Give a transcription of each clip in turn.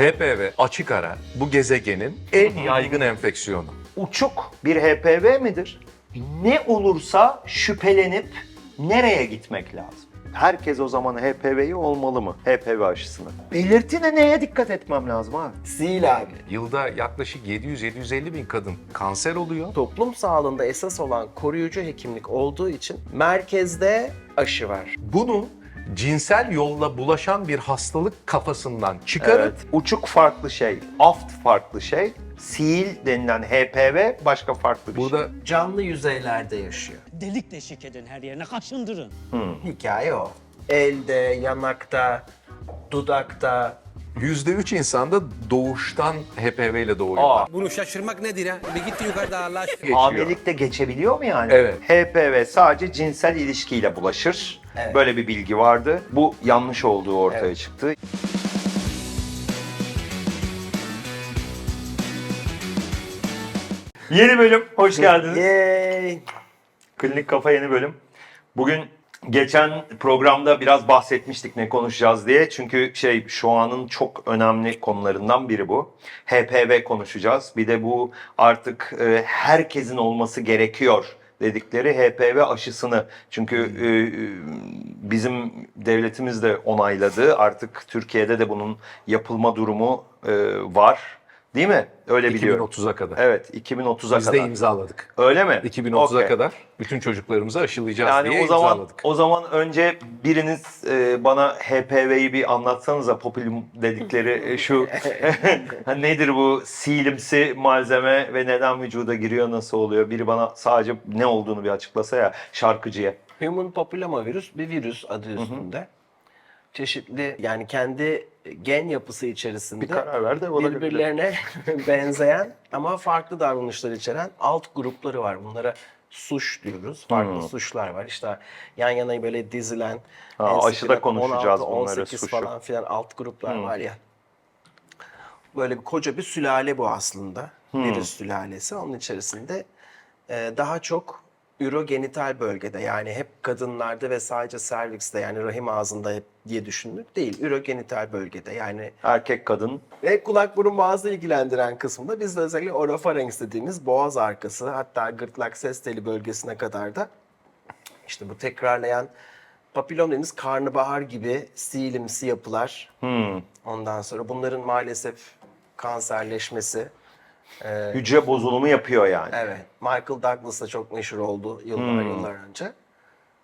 HPV açık ara bu gezegenin en yaygın enfeksiyonu. Uçuk bir HPV midir? Ne olursa şüphelenip nereye gitmek lazım? Herkes o zaman HPV'yi olmalı mı? HPV aşısını. Belirtine neye dikkat etmem lazım abi? Sil abi. Yılda yaklaşık 700-750 bin kadın kanser oluyor. Toplum sağlığında esas olan koruyucu hekimlik olduğu için merkezde aşı var. Bunu cinsel yolla bulaşan bir hastalık kafasından çıkarıp Evet. Uçuk farklı şey, aft farklı şey, sil denilen HPV başka farklı bir şey. burada Canlı yüzeylerde yaşıyor. Delik deşik edin her yerine kaşındırın. Hikaye o. Elde, yanakta, dudakta. %3 insanda doğuştan HPV ile doğuyor. Aa, Bunu şaşırmak nedir ha? Bir gitti yukarıda Allah aşkına. Geçiyor. hamilelikte geçebiliyor mu yani? Evet. HPV sadece cinsel ilişkiyle bulaşır. Evet. Böyle bir bilgi vardı. Bu yanlış olduğu ortaya Evet. çıktı. Yeni bölüm, hoş geldiniz. Yay! Klinik Kafa yeni bölüm. Bugün geçen programda biraz bahsetmiştik ne konuşacağız diye. Çünkü şey şu anın çok önemli konularından biri bu. HPV konuşacağız. Bir de bu artık e, herkesin olması gerekiyor dedikleri HPV aşısını. Çünkü e, e, bizim devletimiz de onayladı. Artık Türkiye'de de bunun yapılma durumu e, var. Değil mi? Öyle biliyorum. 2030'a kadar. Evet, 2030'a Biz de kadar. imzaladık. Öyle mi? 2030'a Okey. kadar bütün çocuklarımızı aşılayacağız Yani diye o zaman imzaladık. o zaman önce biriniz e, bana HPV'yi bir anlatsanıza popülüm dedikleri e, şu Ha, nedir bu silimsi malzeme ve neden vücuda giriyor nasıl oluyor? Biri bana sadece ne olduğunu bir açıklasa ya şarkıcıya. Human papillomavirüs bir virüs adı üstünde. Çeşitli yani kendi gen yapısı içerisinde Bir karar ver de birbirlerine benzeyen ama farklı davranışlar içeren alt grupları var. Bunlara suş diyoruz. Farklı Hmm. suçlar var. İşte yan yana böyle dizilen Ha, aşıda konuşacağız 16, bunları, 18 suşu. falan filan alt gruplar Hmm. var ya. Böyle bir koca bir sülale bu aslında. Hmm. Virüs sülalesi. Onun içerisinde e, daha çok ürogenital bölgede yani hep kadınlarda ve sadece servikste yani rahim ağzında hep diye düşündük değil. Ürogenital bölgede yani Erkek kadın ve kulak burun boğazı ilgilendiren kısmında biz de özellikle orofarenks dediğimiz boğaz arkası hatta gırtlak ses teli bölgesine kadar da işte bu tekrarlayan papillom dediğimiz karnabahar gibi silimsi yapılar. hmm, Ondan sonra bunların maalesef kanserleşmesi. E, hücre bozulumu yapıyor yani. Evet. Michael Douglas da çok meşhur oldu yıllar Hmm. yıllar önce.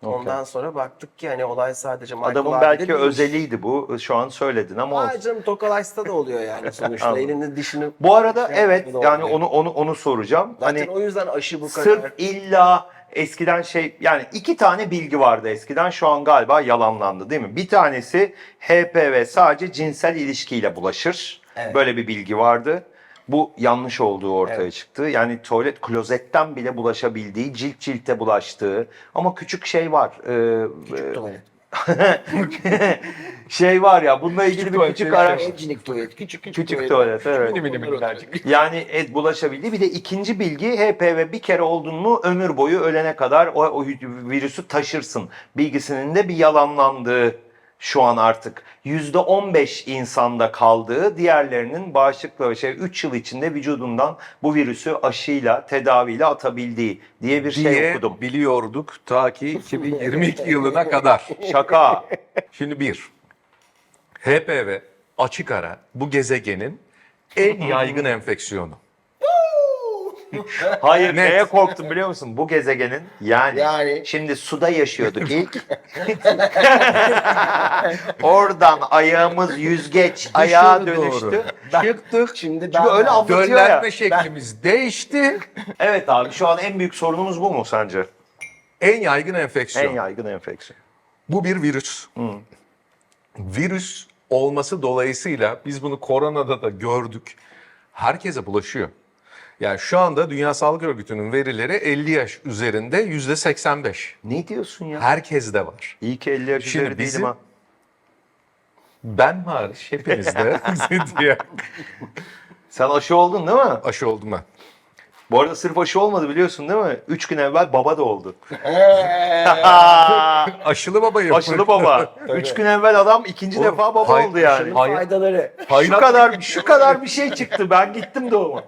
Ondan sonra baktık ki hani olay sadece Michael Adamın belki değil. özeliydi bu. Şu an söyledin ama olsun. Canım Tokalaş'ta da oluyor yani sonuçta. Elinin dişini... Bu arada Şey evet yani oluyor. onu onu onu soracağım. Zaten hani o yüzden aşı bu kadar... Sırf illa eskiden şey yani iki tane bilgi vardı eskiden şu an galiba yalanlandı değil mi? Bir tanesi HPV sadece cinsel ilişkiyle bulaşır. Evet. Böyle bir bilgi vardı. Bu yanlış olduğu ortaya Evet. çıktı. Yani tuvalet klozetten bile bulaşabildiği, cilt cilte bulaştığı ama küçük şey var. Ee, Küçük e, tuvalet. şey var ya bununla ilgili bir tuvalet, küçük şey, ara Encilik tuvalet. Küçük küçük, Küçük tuvalet evet. Mini mini minnacık. Yani et bulaşabildiği. Bir de ikinci bilgi HPV bir kere oldun mu ömür boyu ölene kadar o, o virüsü taşırsın. Bilgisinin de bir yalanlandığı şu an artık %15 insanda kaldığı diğerlerinin bağışıklığı şey 3 yıl içinde vücudundan bu virüsü aşıyla tedaviyle atabildiği diye bir şey diye okudum. biliyorduk ta ki 2022 yılına kadar. Şaka. Şimdi bir, HPV açık ara bu gezegenin en yaygın enfeksiyonu. Hayır Net. neye korktum biliyor musun? Bu gezegenin yani, Yani. şimdi suda yaşıyorduk ilk. Oradan ayağımız yüzgeç ayağa Dışarı doğru. dönüştü. Çıktık. Şimdi ben Çünkü öyle anlatıyor ya. Döllenme şeklimiz değişti. Evet abi şu an en büyük sorunumuz bu mu sence? En yaygın enfeksiyon. En yaygın enfeksiyon. Bu bir virüs. Virüs olması dolayısıyla biz bunu koronada da gördük. Herkese bulaşıyor. Yani şu anda Dünya Sağlık Örgütü'nün verileri 50 yaş üzerinde yüzde 85. Ne diyorsun ya? Herkeste var. İyi ki 50 yaş Şimdi üzeri bizim- değilim ha. Ben hariç hepinizde diye Sen aşı oldun değil mi? aşı oldum ben. Bu arada sırf aşı olmadı biliyorsun değil mi? Üç gün evvel baba da oldu. Aşılı baba yapıyor. Aşılı baba. Üç gün evvel adam ikinci Oğlum, defa baba hay- oldu yani. Faydaları. Şu kadar şu kadar bir şey çıktı. Ben gittim doğuma.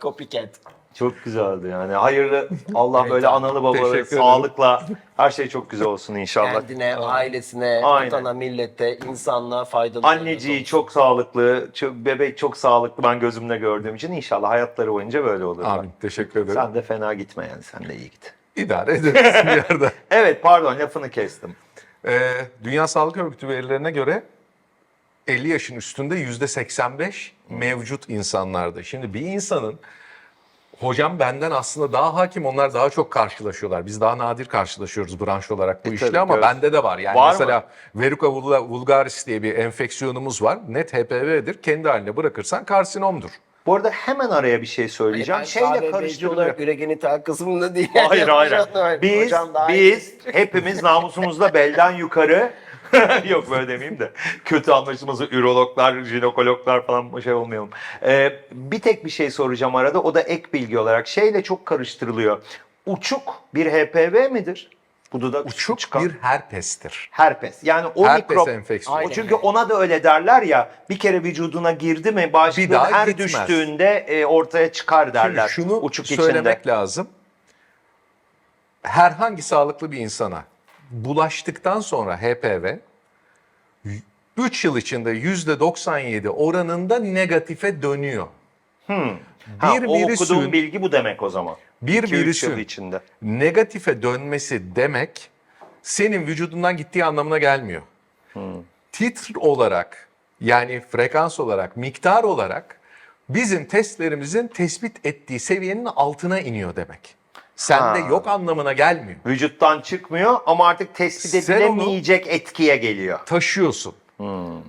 Copycat. Çok güzeldi yani. Hayırlı Allah böyle analı babalı Teşekkür ederim. sağlıkla her şey çok güzel olsun inşallah. Kendine, ailesine, Aynen. vatana, millete, insanlığa faydalı. Anneciği çok sağlıklı, çok, bebek çok sağlıklı ben gözümle gördüğüm için inşallah hayatları boyunca böyle olur. Amin. Teşekkür ederim. Sen de fena gitme yani sen de iyi git. İdare ederiz bir yerde. Evet pardon lafını kestim. Ee, Dünya Sağlık Örgütü verilerine göre 50 yaşın üstünde yüzde 85 mevcut insanlarda. Şimdi bir insanın hocam benden aslında daha hakim onlar daha çok karşılaşıyorlar. Biz daha nadir karşılaşıyoruz branş olarak bu E, işle tabii, ama göz- bende de var. Yani Var mesela Verruca vulga- vulgaris diye bir enfeksiyonumuz var. Net HPV'dir. Kendi haline bırakırsan karsinomdur. Bu arada hemen araya bir şey söyleyeceğim. Ben Şeyle karıştırılıyor. üregenital kısmında değil. Hayır hayır. Biz, hocam biz hepimiz namusumuzda belden yukarı Yok böyle demeyeyim de. Kötü anlaşılması ürologlar, jinekologlar falan şey olmayalım. Ee, bir tek bir şey soracağım arada. O da ek bilgi olarak. Şeyle çok karıştırılıyor. Uçuk bir HPV midir? Bu dudak Uçuk çıkan. bir herpestir. herpes. Yani o Herpes mikrop. enfeksiyonu. Çünkü ona da öyle derler ya. Bir kere vücuduna girdi mi bağışıklığın daha her gitmez. düştüğünde e, ortaya çıkar derler. Şimdi şunu Uçuk söylemek içinde. lazım. Herhangi sağlıklı bir insana bulaştıktan sonra HPV 3 yıl içinde %97 oranında negatife dönüyor. Ha, bir o okuduğum virüsün bilgi bu demek o zaman. Bir 2-3 yıl virüsün- içinde. negatife dönmesi demek senin vücudundan gittiği anlamına gelmiyor. Titr olarak yani frekans olarak, miktar olarak bizim testlerimizin tespit ettiği seviyenin altına iniyor demek. Sende Ha. yok anlamına gelmiyor. Vücuttan çıkmıyor ama artık tespit Sen edilemeyecek etkiye geliyor. Taşıyorsun.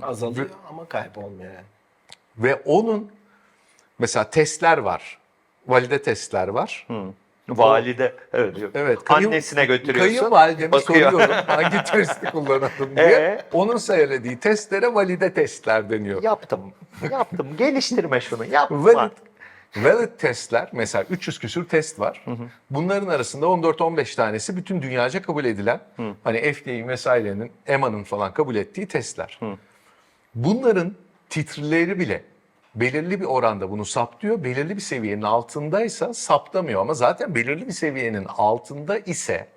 Azalıyor ama kaybolmuyor yani. Ve onun mesela testler var. Valide testler var. Valide. Evet. yok. Evet. kayın- Annesine götürüyorsun. Kayınvalideme bakıyor. soruyorum hangi testi kullanalım diye. Ee? Onun söylediği testlere valide testler deniyor. Yaptım. Yaptım. Geliştirme şunu. Yapma. Valid, valid testler mesela 300 küsür test var. Bunların arasında 14-15 tanesi bütün dünyaca kabul edilen hani FDA'nin vesairenin EMA'nın falan kabul ettiği testler. Bunların titrleri bile belirli bir oranda bunu saptıyor. Belirli bir seviyenin altındaysa saptamıyor ama zaten belirli bir seviyenin altında ise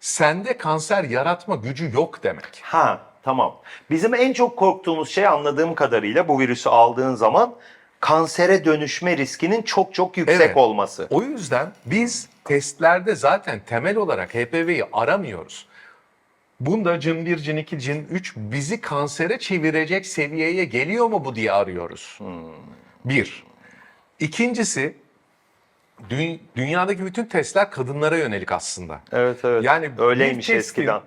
sende kanser yaratma gücü yok demek. Ha tamam. Bizim en çok korktuğumuz şey anladığım kadarıyla bu virüsü aldığın zaman kansere dönüşme riskinin çok çok yüksek Evet. olması. O yüzden biz testlerde zaten temel olarak HPV'yi aramıyoruz. Bunda cin 1, cin 2, cin 3 bizi kansere çevirecek seviyeye geliyor mu bu diye arıyoruz. Bir. İkincisi dü- dünyadaki bütün testler kadınlara yönelik aslında. Evet evet. Yani öyleymiş testin- eskiden.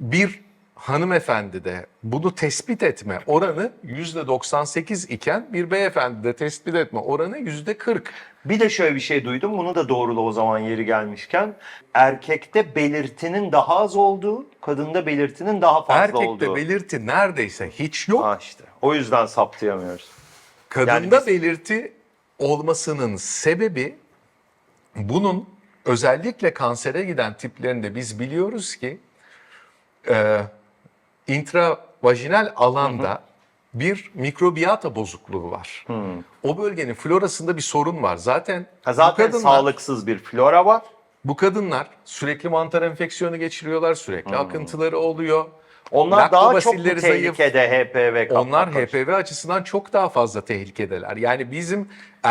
Bir hanımefendide bunu tespit etme oranı %98 iken bir beyefendide tespit etme oranı %40. Bir de şöyle bir şey duydum. Bunu da doğrula o zaman yeri gelmişken. Erkekte belirtinin daha az olduğu, kadında belirtinin daha fazla Erkekte olduğu. belirti neredeyse hiç yok. Ha işte. O yüzden saptayamıyoruz. Kadında Yani biz- belirti olmasının sebebi bunun özellikle kansere giden tiplerinde biz biliyoruz ki e, intravajinal alanda bir mikrobiyata bozukluğu var. O bölgenin florasında bir sorun var. Zaten, Ha, zaten kadınlar, sağlıksız bir flora var. bu kadınlar sürekli mantar enfeksiyonu geçiriyorlar, sürekli akıntıları oluyor. Onlar daha çok mu Laktobasilleri zayıf. tehlikede HPV kapmak Onlar? HPV açısından çok daha fazla tehlikedeler. Yani bizim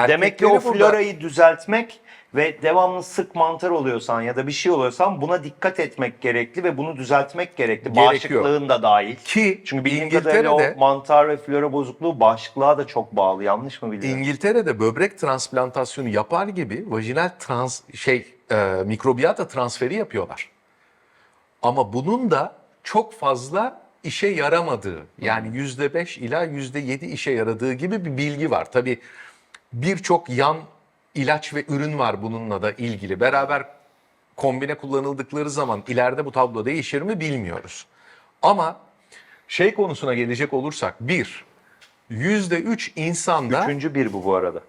Demek ki o erkekleri burada- florayı düzeltmek ve devamlı sık mantar oluyorsan ya da bir şey oluyorsan buna dikkat etmek gerekli ve bunu düzeltmek gerekli. Gerekiyor. Bağışıklığın da dahil. ki Çünkü bildiğim kadarıyla İngiltere'de o mantar ve flora bozukluğu bağışıklığa da çok bağlı. Yanlış mı biliyorum? İngiltere'de böbrek transplantasyonu yapar gibi vajinal trans şey e, mikrobiyata transferi yapıyorlar. Ama bunun da çok fazla işe yaramadığı yani yüzde beş ila yüzde yedi işe yaradığı gibi bir bilgi var. Tabii birçok yan ilaç ve ürün var bununla da ilgili. Beraber kombine kullanıldıkları zaman ileride bu tablo değişir mi bilmiyoruz. Ama şey konusuna gelecek olursak bir, yüzde üç insanda Üçüncü bir bu bu arada.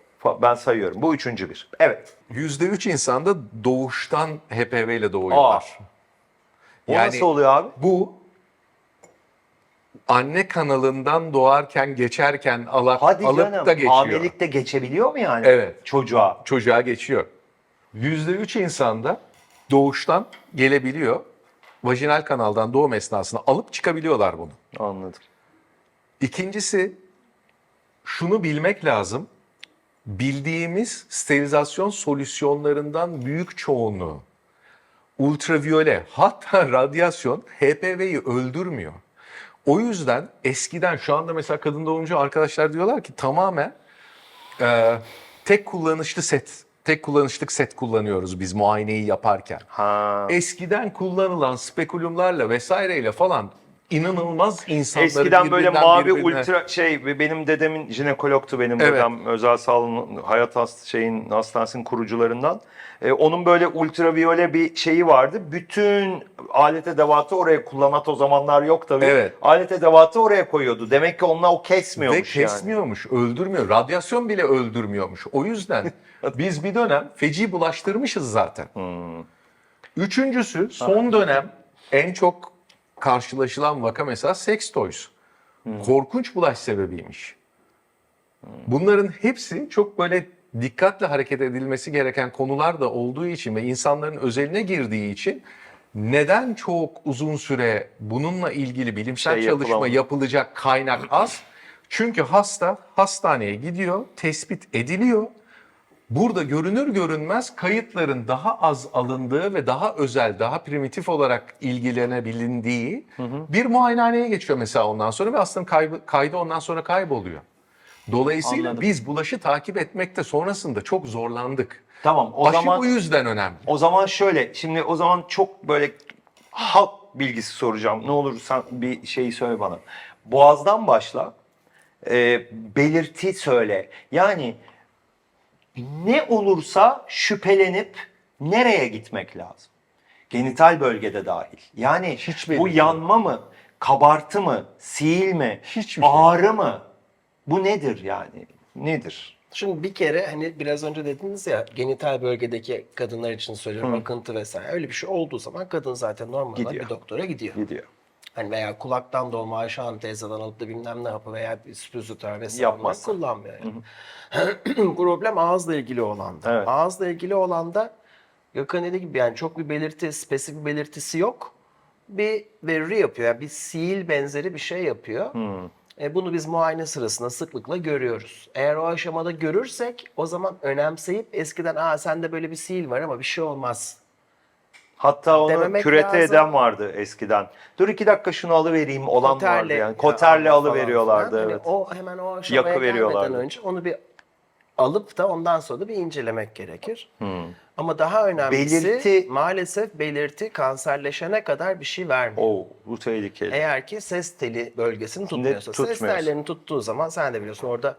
Ben sayıyorum. Bu üçüncü bir. Evet. %3 insanda doğuştan HPV ile doğuyorlar. O nasıl oluyor abi? Bu anne kanalından doğarken geçerken ala- Hadi alıp canım. da geçiyor. Hamilelikte geçebiliyor mu yani? Evet. Çocuğa. Çocuğa geçiyor. %3 insanda doğuştan gelebiliyor. Vajinal kanaldan doğum esnasında alıp çıkabiliyorlar bunu. Anladım. İkincisi şunu bilmek lazım. Bildiğimiz sterilizasyon solüsyonlarından büyük çoğunluğu ultraviyole hatta radyasyon HPV'yi öldürmüyor. O yüzden eskiden şu anda mesela kadın doğumcu arkadaşlar diyorlar ki tamamen e, tek kullanışlı set, tek kullanışlık set kullanıyoruz biz muayeneyi yaparken. Ha. Eskiden kullanılan spekulumlarla vesaireyle falan inanılmaz insanları Eskiden böyle mavi birbirine- ultra şey ve benim dedemin jinekologtu benim Evet. dedem özel sağlığın hayat hast şeyin hastanesinin kurucularından. Ee, onun böyle ultraviyole bir şeyi vardı. Bütün alet edevatı oraya kullanat o zamanlar yok tabii. Evet. Alet edevatı oraya koyuyordu. Demek ki onunla o Ve kesmiyormuş yani. kesmiyormuş, öldürmüyor. Radyasyon bile öldürmüyormuş. O yüzden biz bir dönem feci bulaştırmışız zaten. Hmm. Üçüncüsü son dönem en çok karşılaşılan vaka mesela sex toys. Hmm. Korkunç bulaş sebebiymiş. Bunların hepsi çok böyle dikkatle hareket edilmesi gereken konular da olduğu için ve insanların özeline girdiği için neden çok uzun süre bununla ilgili bilimsel Şey çalışma yapılamıyor. yapılacak kaynak az? Çünkü hasta hastaneye gidiyor, tespit ediliyor. Burada görünür görünmez kayıtların daha az alındığı ve daha özel, daha primitif olarak ilgilenebilindiği bir muayenehaneye geçiyor mesela ondan sonra ve hastanın kaybı, kaydı ondan sonra kayboluyor. Dolayısıyla Anladım. biz bulaşı takip etmekte sonrasında çok zorlandık. Tamam o Aşı zaman bu yüzden önemli. O zaman şöyle, şimdi o zaman çok böyle halk bilgisi soracağım. Ne olur sen bir şeyi söyle bana. Boğazdan başla, e, belirti söyle. Yani ne olursa şüphelenip nereye gitmek lazım? Genital bölgede dahil. Yani Hiç bu belirti yanma mı, kabartı mı, sil mi, Hiçbir şey. ağrı mı? Bu nedir yani? Nedir? Şimdi bir kere hani biraz önce dediniz ya genital bölgedeki kadınlar için söylüyorum akıntı vesaire öyle bir şey olduğu zaman kadın zaten normal olarak Gidiyor. bir doktora gidiyor. Gidiyor. Hani veya kulaktan dolma Ayşe Hanım teyzeden alıp da bilmem ne yapı veya bir spüzitör vesaire Yapmazsa. kullanmıyor. Yani. Problem ağızla ilgili olan da. Evet. Ağızla ilgili olan da Gökhan dediği gibi yani çok bir belirti, spesifik belirtisi yok. Bir verri yapıyor. Yani bir sil benzeri bir şey yapıyor. E, bunu biz muayene sırasında sıklıkla görüyoruz. Eğer o aşamada görürsek o zaman önemseyip eskiden aa sende böyle bir sil var ama bir şey olmaz. Hatta onu Dememek kürete lazım. eden vardı eskiden. Dur iki dakika şunu alıvereyim olan vardı Koterle yani. Koterle falan alıveriyorlardı filan. Hani evet. o hemen o aşamaya Yakı veriyorlardı. gelmeden önce onu bir alıp da ondan sonra da bir incelemek gerekir. Hmm. Ama daha önemlisi Belirti- maalesef belirti kanserleşene kadar bir şey vermiyor. Oo bu tehlikeli. Eğer ki ses teli bölgesini tutmuyorsa. Ses tutmuyorsa. tellerini tuttuğu zaman sen de biliyorsun orada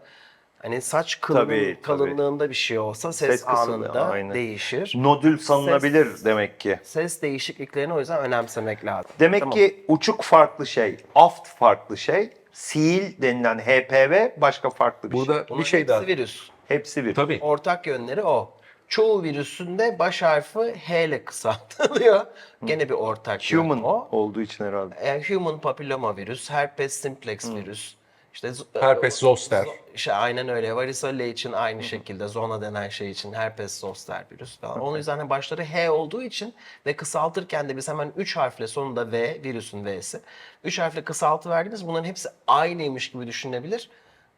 hani saç kılının Tabii, tabii. kalınlığında bir şey olsa ses, Ses kısmı, anında aynen. değişir. Nodül sanılabilir Ses- demek ki. Ses değişikliklerini o yüzden önemsemek lazım. Demek Tamam. ki uçuk farklı şey, aft farklı şey, sil denilen HPV başka farklı bir şey. Burada Bunların bir şey hepsi daha. virüs. Hepsi bir. Tabii. Ortak yönleri o. Çoğu virüsünde baş harfi H ile kısaltılıyor. Gene bir ortak yön Human o. olduğu için herhalde. Yani human papilloma virüs, herpes simplex virüs. İşte z- Herpes zoster. zo- işte aynen öyle. Varicella için aynı şekilde zona denen şey için herpes zoster virüs falan. Onun yüzden de başları H olduğu için ve kısaltırken de biz hemen 3 harfle sonunda V, virüsün V'si. 3 harfle kısaltı verdiğimiz bunların hepsi aynıymış gibi düşünülebilir.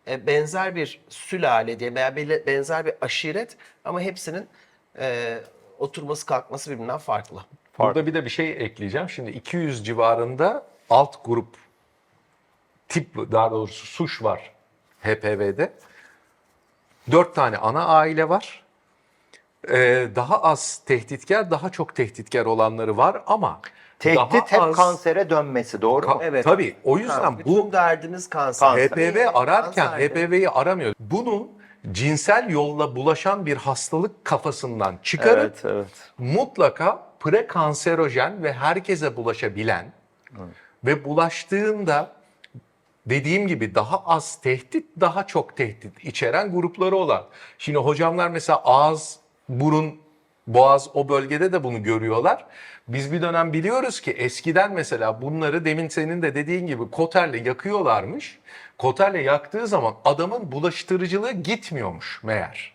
E, benzer bir sülale diye veya benzer bir aşiret ama hepsinin e, oturması kalkması birbirinden farklı. Burada bir de bir şey ekleyeceğim. Şimdi 200 civarında alt grup tip daha doğrusu suş var HPV'de. Dört tane ana aile var. Ee, daha az tehditkar, daha çok tehditkar olanları var ama Tehdit daha hep az- kansere dönmesi doğru mu? Ka- Evet. Tabii. O yüzden Ha, bu bütün derdimiz kanser. Kanser. HPV ararken HPV'yi aramıyor. Bunu cinsel yolla bulaşan bir hastalık kafasından çıkarıp Evet, evet. mutlaka prekanserojen ve herkese bulaşabilen ve bulaştığında dediğim gibi daha az tehdit, daha çok tehdit içeren grupları olan. Şimdi hocamlar mesela ağız, burun, boğaz o bölgede de bunu görüyorlar. Biz bir dönem biliyoruz ki eskiden mesela bunları demin senin de dediğin gibi koterle yakıyorlarmış. Koterle yaktığı zaman adamın bulaştırıcılığı gitmiyormuş meğer.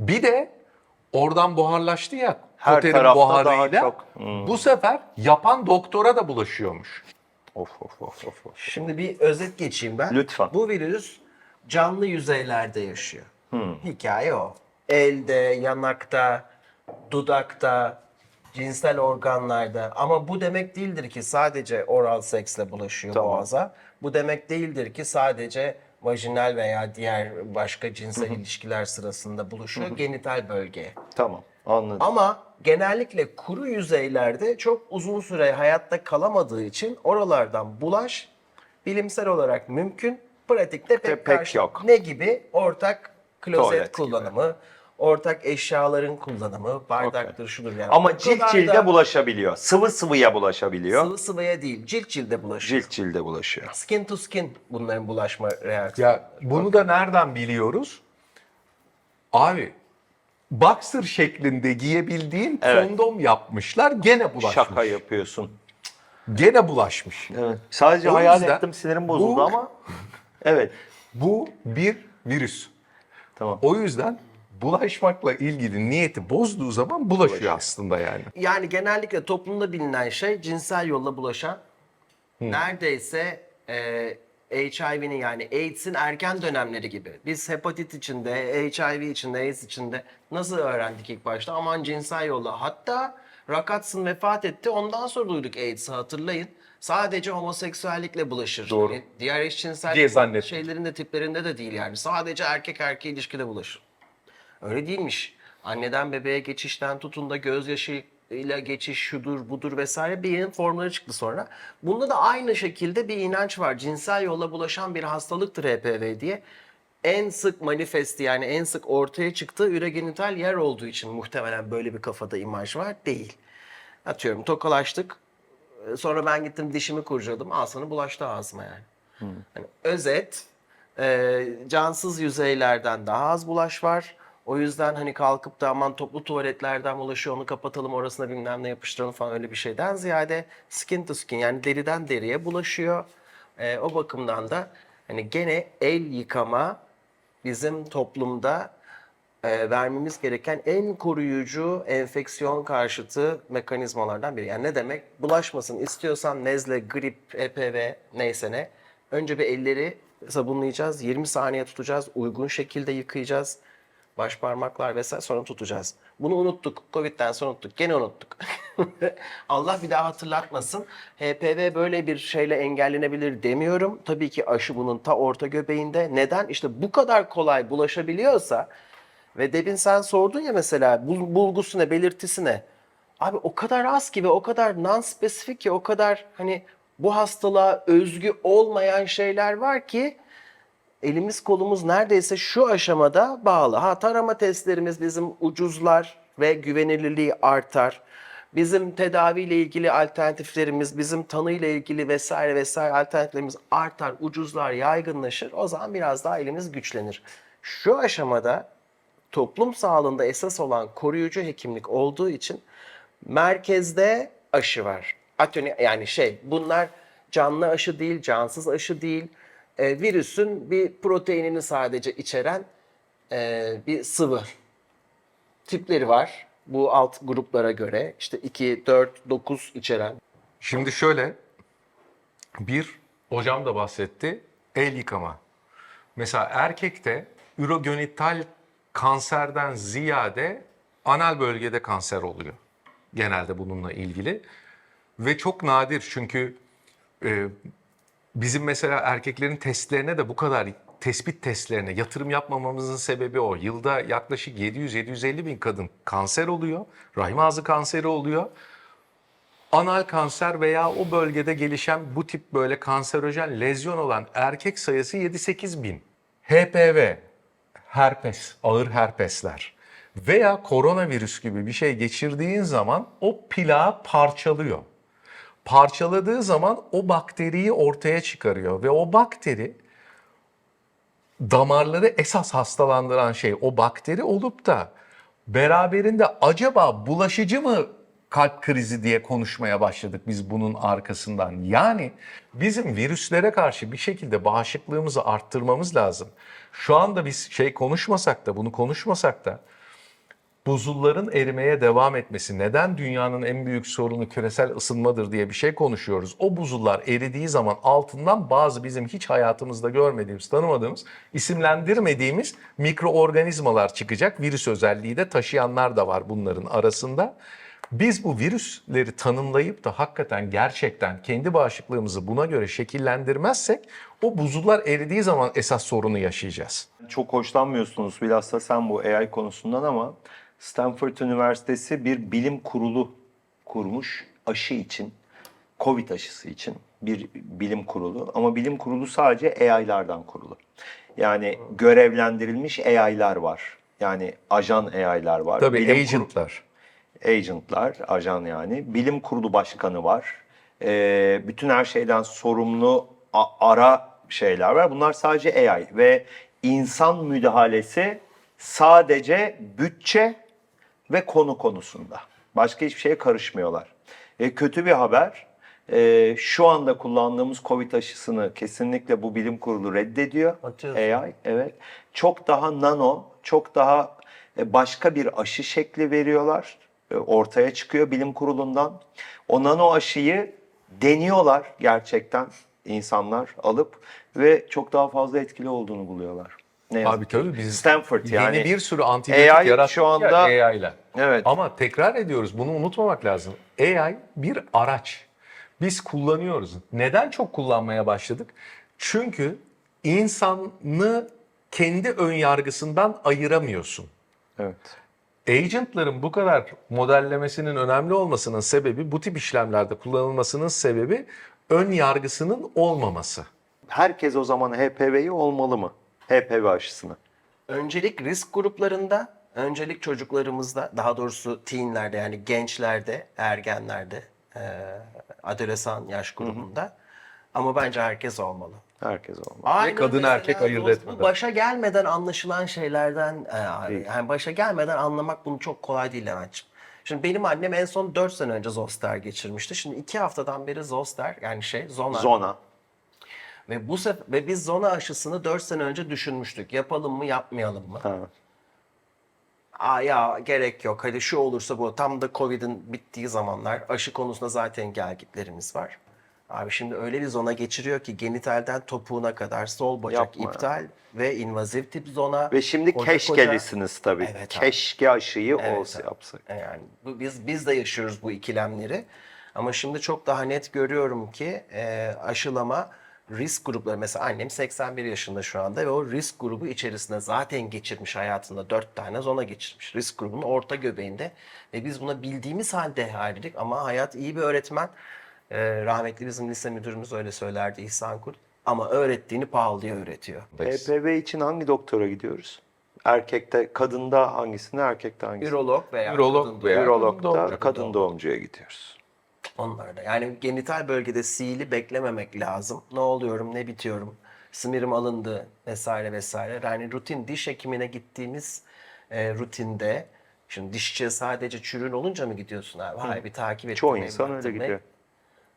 Bir de oradan buharlaştı ya Her koterin tarafta daha buharıyla. çok. Hmm. Bu sefer yapan doktora da bulaşıyormuş. Of of of of. of. Şimdi bir özet geçeyim ben. Lütfen. Bu virüs canlı yüzeylerde yaşıyor. Hikaye o. Elde, yanakta, dudakta, cinsel organlarda. Ama bu demek değildir ki sadece oral seksle bulaşıyor Tamam. boğaza. Bu demek değildir ki sadece vajinal veya diğer başka cinsel ilişkiler sırasında buluşuyor genital bölgeye. Tamam anladım. Ama genellikle kuru yüzeylerde çok uzun süre hayatta kalamadığı için oralardan bulaş bilimsel olarak mümkün. Pratikte pek, Pek karşı- yok. Ne gibi? Ortak klozet Tuvalet gibi. kullanımı, ortak eşyaların kullanımı, bardaktır şudur yani. Ama cilt cilde da bulaşabiliyor. Sıvı sıvıya bulaşabiliyor. Sıvı sıvıya değil, cilt cilde bulaşıyor. Cilt cilde bulaşıyor. Skin to skin bunların bulaşma reaksiyonu. Ya bunu da nereden biliyoruz? Abi boxer şeklinde giyebildiğin Evet. kondom yapmışlar gene bulaşmış. Şaka yapıyorsun. Gene bulaşmış. Evet. Sadece O hayal yüzden ettim sinirim bozuldu bu- ama. Evet. Bu bir virüs. Tamam. O yüzden bulaşmakla ilgili niyeti bozduğu zaman bulaşıyor aslında yani. Yani genellikle toplumda bilinen şey cinsel yolla bulaşan neredeyse e, HIV'nin yani AIDS'in erken dönemleri gibi. Biz hepatit içinde, HIV içinde, AIDS içinde nasıl öğrendik ilk başta? Aman cinsel yolla. Hatta Rakatsın vefat etti. Ondan sonra duyduk AIDS'i hatırlayın. Sadece homoseksüellikle bulaşır. Doğru. Yani diğer eşcinsel şeylerin de tiplerinde de değil yani. Sadece erkek erkeğe ilişkide bulaşır. Öyle değilmiş. Anneden bebeğe geçişten tutun da gözyaşıyla geçiş şudur budur vesaire bir yeni formları çıktı sonra. Bunda da aynı şekilde bir inanç var. Cinsel yolla bulaşan bir hastalıktır HPV diye. En sık manifesti yani en sık ortaya çıktığı ürogenital yer olduğu için muhtemelen böyle bir kafada imaj var. Değil. Atıyorum tokalaştık. Ee, Sonra ben gittim dişimi kurcaladım. Al sana bulaştı ağzıma yani. Hani özet, e, cansız yüzeylerden daha az bulaş var. O yüzden hani kalkıp da aman toplu tuvaletlerden bulaşıyor onu kapatalım orasına bilmem ne yapıştıralım falan öyle bir şeyden ziyade skin to skin yani deriden deriye bulaşıyor. E, o bakımdan da hani gene el yıkama bizim toplumda e, vermemiz gereken en koruyucu enfeksiyon karşıtı mekanizmalardan biri. Yani ne demek? Bulaşmasın istiyorsan nezle, grip, HPV neyse ne. Önce bir elleri sabunlayacağız. 20 saniye tutacağız. Uygun şekilde yıkayacağız. Baş parmaklar vesaire sonra tutacağız. Bunu unuttuk. Covid'den sonra unuttuk. Gene unuttuk. Allah bir daha hatırlatmasın. HPV böyle bir şeyle engellenebilir demiyorum. Tabii ki aşı bunun ta orta göbeğinde. Neden? İşte bu kadar kolay bulaşabiliyorsa ve demin sen sordun ya mesela bul- bulgusu ne? Abi o kadar az ki ve o kadar non-spesifik ki o kadar hani bu hastalığa özgü olmayan şeyler var ki elimiz kolumuz neredeyse şu aşamada bağlı. Ha tarama testlerimiz bizim ucuzlar ve güvenilirliği artar. Bizim tedaviyle ilgili alternatiflerimiz, bizim tanıyla ilgili vesaire vesaire alternatiflerimiz artar, ucuzlar, yaygınlaşır. O zaman biraz daha elimiz güçlenir. Şu aşamada toplum sağlığında esas olan koruyucu hekimlik olduğu için merkezde aşı var. Atölye yani şey bunlar canlı aşı değil, cansız aşı değil. E, virüsün bir proteinini sadece içeren e, bir sıvı tipleri var. Bu alt gruplara göre işte 2, 4, 9 içeren. Şimdi şöyle bir hocam da bahsetti el yıkama. Mesela erkekte ürogenital kanserden ziyade anal bölgede kanser oluyor. Genelde bununla ilgili. Ve çok nadir çünkü e, bizim mesela erkeklerin testlerine de bu kadar tespit testlerine yatırım yapmamamızın sebebi o. Yılda yaklaşık 700-750 bin kadın kanser oluyor. Rahim ağzı kanseri oluyor anal kanser veya o bölgede gelişen bu tip böyle kanserojen lezyon olan erkek sayısı 7-8 bin. HPV, herpes, ağır herpesler veya koronavirüs gibi bir şey geçirdiğin zaman o plağı parçalıyor. Parçaladığı zaman o bakteriyi ortaya çıkarıyor ve o bakteri damarları esas hastalandıran şey o bakteri olup da beraberinde acaba bulaşıcı mı kalp krizi diye konuşmaya başladık biz bunun arkasından. Yani bizim virüslere karşı bir şekilde bağışıklığımızı arttırmamız lazım. Şu anda biz şey konuşmasak da bunu konuşmasak da buzulların erimeye devam etmesi, neden dünyanın en büyük sorunu küresel ısınmadır diye bir şey konuşuyoruz. O buzullar eridiği zaman altından bazı bizim hiç hayatımızda görmediğimiz, tanımadığımız, isimlendirmediğimiz mikroorganizmalar çıkacak. Virüs özelliği de taşıyanlar da var bunların arasında. Biz bu virüsleri tanımlayıp da hakikaten gerçekten kendi bağışıklığımızı buna göre şekillendirmezsek o buzullar eridiği zaman esas sorunu yaşayacağız. Çok hoşlanmıyorsunuz bilhassa sen bu AI konusundan ama Stanford Üniversitesi bir bilim kurulu kurmuş aşı için, Covid aşısı için bir bilim kurulu. Ama bilim kurulu sadece AI'lardan kurulu. Yani görevlendirilmiş AI'lar var. Yani ajan AI'lar var. Tabii Bilim kurulu- agentlar. agentlar, ajan yani. Bilim kurulu başkanı var. Ee, bütün her şeyden sorumlu ara şeyler var. Bunlar sadece AI ve insan müdahalesi sadece bütçe ve konu konusunda. Başka hiçbir şeye karışmıyorlar. E, kötü bir haber. e, şu anda kullandığımız Covid aşısını kesinlikle bu bilim kurulu reddediyor. Atıyorsun. AI, evet. Çok daha nano, çok daha e, başka bir aşı şekli veriyorlar. E, Ortaya çıkıyor bilim kurulundan. O nano aşıyı deniyorlar gerçekten insanlar alıp ve çok daha fazla etkili olduğunu buluyorlar. Ne yazık Abi tabii biz Stanford yani. yeni bir sürü antibiyotik AI yarattık şu anda- ya AI ile. Evet. Ama tekrar ediyoruz bunu unutmamak lazım. AI bir araç. Biz kullanıyoruz. Neden çok kullanmaya başladık? Çünkü insanı kendi ön yargısından ayıramıyorsun. Evet. Agentların bu kadar modellemesinin önemli olmasının sebebi, bu tip işlemlerde kullanılmasının sebebi ön yargısının olmaması. Herkes o zaman HPV'yi olmalı mı? HPV aşısını. Öncelik risk gruplarında, öncelik çocuklarımızda, daha doğrusu teenlerde yani gençlerde, ergenlerde, e, adolesan yaş grubunda. Ama bence herkes olmalı. Herkes olmalı. Aynen kadın mesela erkek ayırt etmeden. Bu başa gelmeden anlaşılan şeylerden e, Değil. yani başa gelmeden anlamak bunu çok kolay değil Levent'ciğim. Şimdi benim annem en son 4 sene önce zoster geçirmişti. Şimdi 2 haftadan beri zoster yani şey zona. Zona. Ve bu sefer ve biz zona aşısını 4 sene önce düşünmüştük. Yapalım mı yapmayalım mı? Ha. Aa ya gerek yok. Hadi şu olursa bu. Tam da Covid'in bittiği zamanlar aşı konusunda zaten gelgitlerimiz var. Abi şimdi öyle bir zona geçiriyor ki genitalden topuğuna kadar sol bacak Yapma ya. iptal ve invazif tip zona. Ve şimdi koca keşkelisiniz tabii. Evet abi. Keşke aşıyı Evet olsa abi. yapsak. koca- Yani bu, biz biz de yaşıyoruz bu ikilemleri. Ama şimdi çok daha net görüyorum ki e, aşılama risk grupları mesela annem 81 yaşında şu anda ve o risk grubu içerisinde zaten geçirmiş hayatında 4 tane zona geçirmiş. Risk grubunun orta göbeğinde ve biz buna bildiğimiz halde halidik ama hayat iyi bir öğretmen. E, rahmetli bizim lise müdürümüz öyle söylerdi İhsan Kurt. Ama öğrettiğini pahalıya öğretiyor. HPV için hangi doktora gidiyoruz? Erkekte, kadında hangisine, erkekte hangisine? Ürolog veya Ürolog kadın veya- Ürologda kadın doğumcuya gidiyoruz. Onlarda. Yani genital bölgede sihili beklememek lazım. Ne oluyorum, ne bitiyorum, simirim alındı vesaire vesaire. Yani rutin diş hekimine gittiğimiz e, rutinde şimdi dişçiye sadece çürüğün olunca mı gidiyorsun abi? Hayır bir takip et. Çoğu insan öyle gidiyor.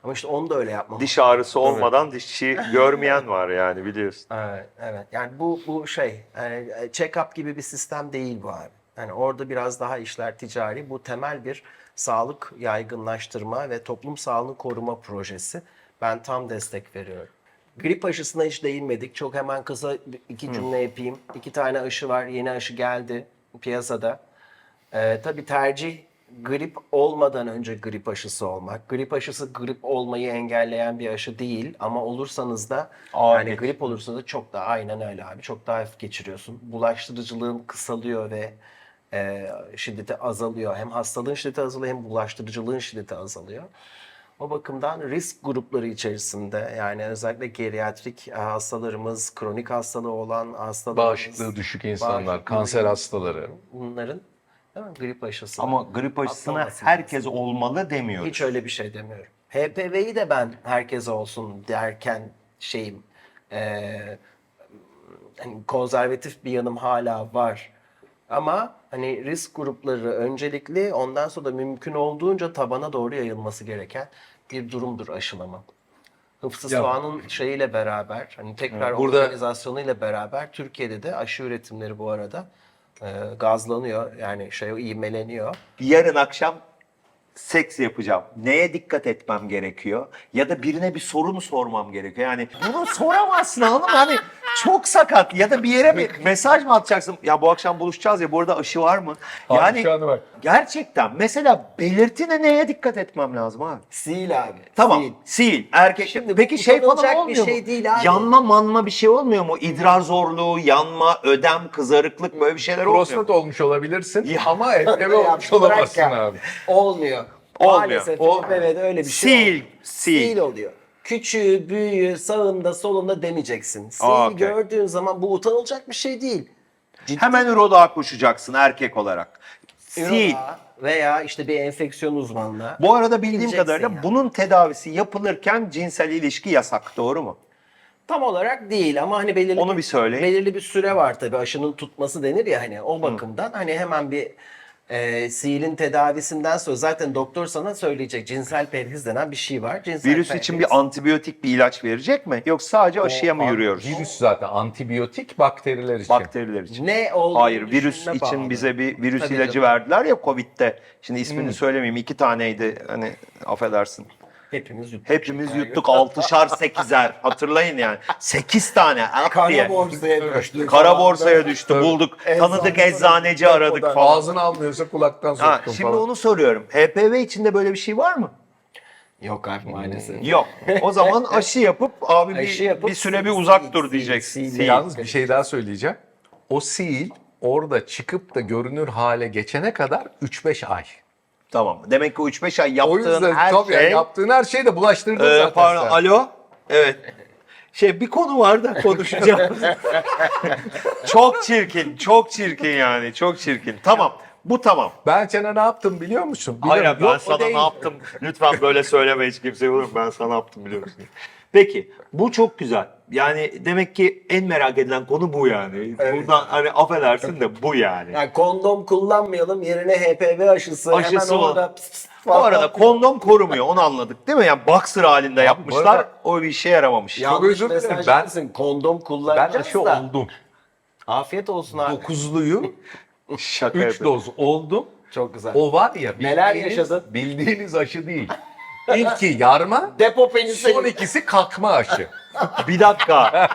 Ama işte onu da öyle yapmamak. Diş ağrısı olmadan dişçi görmeyen var yani biliyorsun. Evet, evet. Yani bu bu şey, yani check-up gibi bir sistem değil bu abi. Yani orada biraz daha işler ticari. Bu temel bir sağlık yaygınlaştırma ve toplum sağlığını koruma projesi. Ben tam destek veriyorum. Grip aşısına hiç değinmedik. Çok hemen kısa iki cümle yapayım. İki tane aşı var. Yeni aşı geldi piyasada. Ee, tabii tercih grip olmadan önce grip aşısı olmak. Grip aşısı grip olmayı engelleyen bir aşı değil ama olursanız da Ağır yani grip olursa da çok daha aynen öyle abi. Çok daha hafif geçiriyorsun. Bulaştırıcılığın kısalıyor ve e, şiddeti azalıyor. Hem hastalığın şiddeti azalıyor hem bulaştırıcılığın şiddeti azalıyor. O bakımdan risk grupları içerisinde yani özellikle geriatrik e, hastalarımız, kronik hastalığı olan hastalarımız, Bağışıklığı düşük insanlar, bağışıklığı kanser hastaları. bunların değil mi? grip aşısı. Ama grip aşısına herkes olmalı demiyoruz. hiç öyle bir şey demiyorum. HPV'yi de ben herkese olsun derken şeyim eee, hani konservatif bir yanım hala var. Ama hani risk grupları öncelikli ondan sonra da mümkün olduğunca tabana doğru yayılması gereken bir durumdur aşılama. Hıfzı Ya- Soğan'ın şeyiyle beraber hani tekrar Burada- organizasyonuyla beraber Türkiye'de de aşı üretimleri bu arada e, gazlanıyor. Yani şey ivmeleniyor. Yarın akşam seks yapacağım. Neye dikkat etmem gerekiyor? Ya da birine bir soru mu sormam gerekiyor? Yani bunu soramazsın hanım. Hani çok sakat. Ya da bir yere bir mesaj mı atacaksın? Ya bu akşam buluşacağız ya burada aşı var mı? Abi Yani anda bak. gerçekten mesela belirtine neye dikkat etmem lazım abi? Sil abi. Tamam. sil. Sil. Erkek. Şimdi bu Peki şey falan utanılacak bir olmuyor şey mu? değil abi. Yanma manma bir şey olmuyor mu? İdrar zorluğu, yanma, ödem, kızarıklık böyle bir şeyler olmuyor mu? Prostat olmuş olabilirsin Ya. ama HPV Ya olmuş bırak olamazsın ya. abi. Olmuyor. Olmuyor. Maalesef Olmuyor. HPV'de öyle bir şey Sil, olmuyor. sil. Sil oluyor. Küçüğü, büyüğü, sağında, solunda demeyeceksin. Aa, okey. gördüğün zaman bu utanılacak bir şey değil. Ciddi Hemen üroloğa koşacaksın erkek olarak. Sil. veya işte bir enfeksiyon uzmanına. Bu arada bildiğim kadarıyla yani. bunun tedavisi yapılırken cinsel ilişki yasak doğru mu? Tam olarak değil ama hani belirli Onu bir söyleyin. belirli bir süre var tabii aşının tutması denir ya hani o bakımdan hani hemen bir e, silin tedavisinden sonra zaten doktor sana söyleyecek cinsel perhiz denen bir şey var. Cinsel Virüs perhiz. için bir antibiyotik bir ilaç verecek mi? Yoksa sadece aşıya mı yürüyoruz? Virüs zaten antibiyotik bakteriler için. Bakteriler için. ne olduğunu Hayır virüs düşünme için bağlı. bize bir virüs Tabii ilacı canım. verdiler ya Covid'de. Şimdi ismini söylemeyeyim iki taneydi hani affedersin. Hepimiz yuttuk. Hepimiz yuttuk altışar sekizer hatırlayın yani. Sekiz tane ak Kara borsaya düştü. Kara borsaya düştü bulduk. Tanıdık eczaneci aradık falan. Ağzını almıyorsa kulaktan Ha, soktun şimdi falan. onu soruyorum. HPV içinde böyle bir şey var mı? Yok abi maalesef. Yok. O zaman aşı yapıp abi bir, Aşı yapıp bir süre bir sil, uzak dur diyeceksin. sil. Yalnız bir şey daha söyleyeceğim. O sil orada çıkıp da görünür hale geçene kadar 3-5 ay. Tamam. Demek ki 3-5 ay O yaptığın yüzden her tabii şey... yaptığın her şeyi de bulaştırdın Ee, zaten pardon, sen. alo? Evet. Şey bir konu var da konuşacağım. çok çirkin, çok çirkin yani, çok çirkin. Tamam, bu tamam. Ben sana ne yaptım biliyor musun? Hayır Biliyorum. ben Yok, o sana ne yaptım? Lütfen böyle söyleme hiç kimseye olur? Ben sana ne yaptım biliyor musun? Peki bu çok güzel. Yani demek ki en merak edilen konu bu yani. Buradan hani affedersin de bu yani. Yani kondom kullanmayalım yerine HPV aşısı, Aşısı hemen orada pıs pıs Bu arada yapıyor. kondom korumuyor onu anladık değil mi? Yani boxer halinde yapmışlar arada- o bir işe yaramamış. Yanlış özür dilerim. mesaj Ben- kondom Ben kullanacağız aşı da. oldum. Afiyet olsun abi. Dokuzluyu Şaka 3 yapıyorum. doz oldum. Çok güzel. O var ya Neler yaşadın? Bildiğiniz aşı değil. İlki yarma, Depo penisi. son ikisi kalkma aşı. Bir dakika.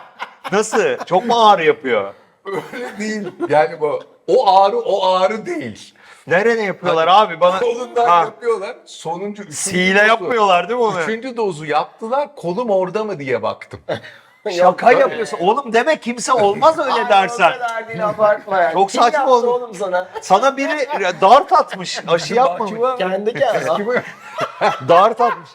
Nasıl? Çok mu ağrı yapıyor? Öyle değil. Yani bu o ağrı o ağrı değil. Nereye yapıyorlar abi? Bana Kolundan Ha, yapıyorlar. Sonuncu üçüncü Sihile dozu- yapmıyorlar değil mi onu? Üçüncü dozu yaptılar. Kolum orada mı diye baktım. Şaka yapıyorsun. Oğlum deme kimse olmaz öyle Ay, dersen. O kadar değil abartma ya. Çok Kim saçma yaptı oldu. oğlum sana? Sana biri dart atmış. Aşı yapmamış. Kendi kendine. dart atmış.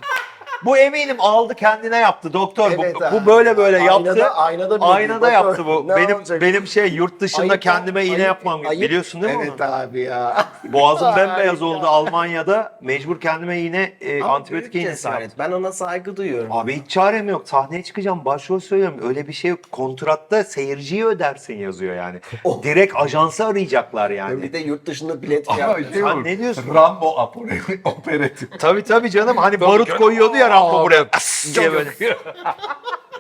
Bu eminim aldı kendine yaptı doktor. Evet bu, ha. bu böyle böyle yaptı. Aynada- aynada yaptı bu. Ne benim olacak? benim şey yurt dışında Ayıp- kendime iğne ayıp- yapmam. ayıp- Biliyorsun değil mi Evet onu? abi ya. Boğazım bembeyaz oldu Almanya'da. Mecbur kendime iğne e, Ama antibiyotik iğnesi yaptım. Ben ona saygı duyuyorum. Abi hiç çarem yok. Sahneye çıkacağım. Başrol söylüyorum. Öyle bir şey yok. Kontratta seyirciyi ödersin yazıyor yani. Oh. Direkt ajansı arayacaklar yani. Bir de yurt dışında bilet fiyatı. şey ne diyorsun? Rambo operatif. Tabii tabii canım. Hani barut koyuyordu ya Aa, buraya. diye böyle.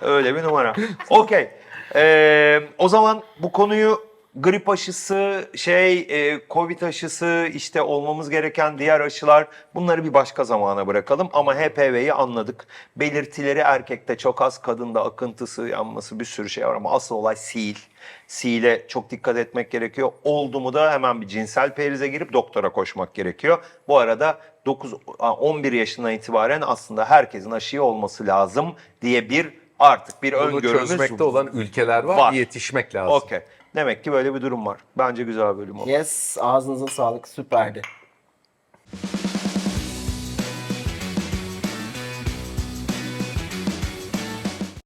Öyle bir numara. Okey. Ee, o zaman bu konuyu grip aşısı, şey, e, covid aşısı, işte olmamız gereken diğer aşılar bunları bir başka zamana bırakalım. Ama HPV'yi anladık. Belirtileri erkekte çok az, kadında akıntısı, yanması bir sürü şey var ama asıl olay sil. Sile çok dikkat etmek gerekiyor. Oldu mu da hemen bir cinsel perize girip doktora koşmak gerekiyor. Bu arada 9 11 yaşından itibaren aslında herkesin aşıya olması lazım diye bir artık bir Bunu öngörümüz çözmekte olan ülkeler var. Var. Yetişmek lazım. Okey. Demek ki böyle bir durum var. Bence güzel bir bölüm oldu. Yes, ağzınıza sağlık. Süperdi.